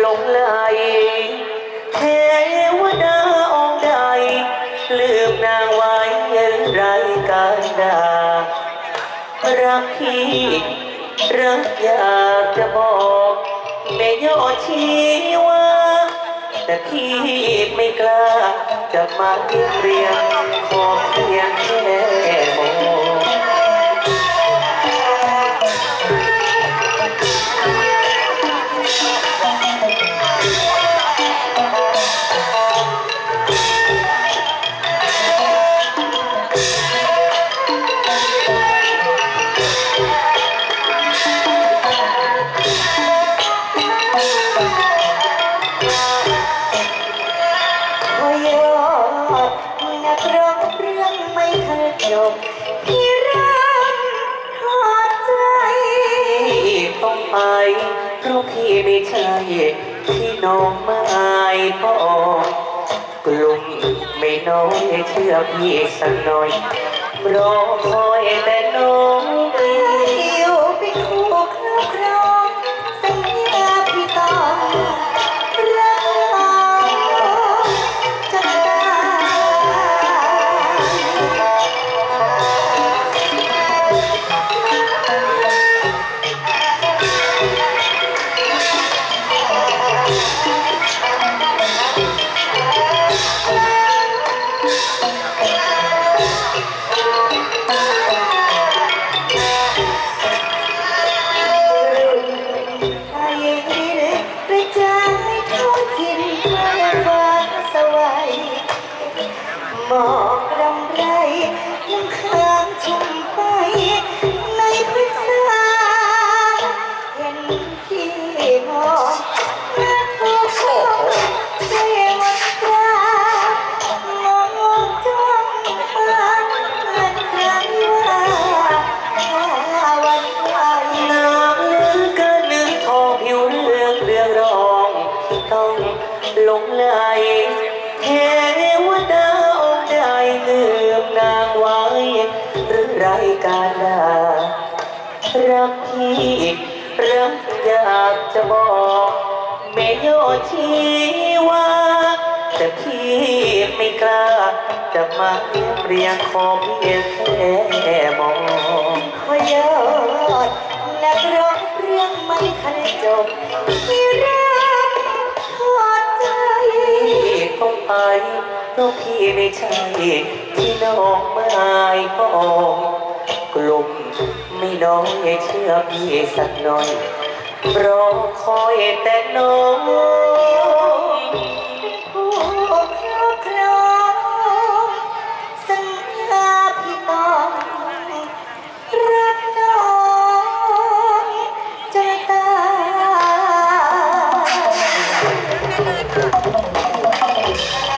หลงไหลเทวดาองค์ใดลืมนางไว้ไรการดารักพี่รักอยากจะบอกแม่ยอดชีว่าแต่พี่ไม่กล้าจะมาเรียงเรียงขอ เพราะพี่ไม่ใช่ที่น้องไม่พอกลุ่มไม่น้อยเชื่อพี่สักหน่อยรอคอยแต่น้องเดียู่เป็นคู่คราว หมอกรำไรน้ำค้างชุ่มไปในพฤกษาเห็นพี่นอนนักโคเทวตามองจ้องมาเหมือนใครว่าว่าวันไหวน้ำลือกันนึกทองผิวเรื่องเรื่องรอง ต้องหลงไหลเท การดารักพี่รักอยากจะบอกแม่ยอดชีว่า แต่พี่ไม่กล้าจะมาเรียบเรียงขอเพียงแค่มองพอยอดนักร้องเรื่องไม่ทันจบที่รักทอดใจพี่ต้องไปเพราะพี่ไม่ใช่ที่น้องไม่ปอง ไม่น้อยเชื่อพี่สักหน่อยรอคอยแต่น้อง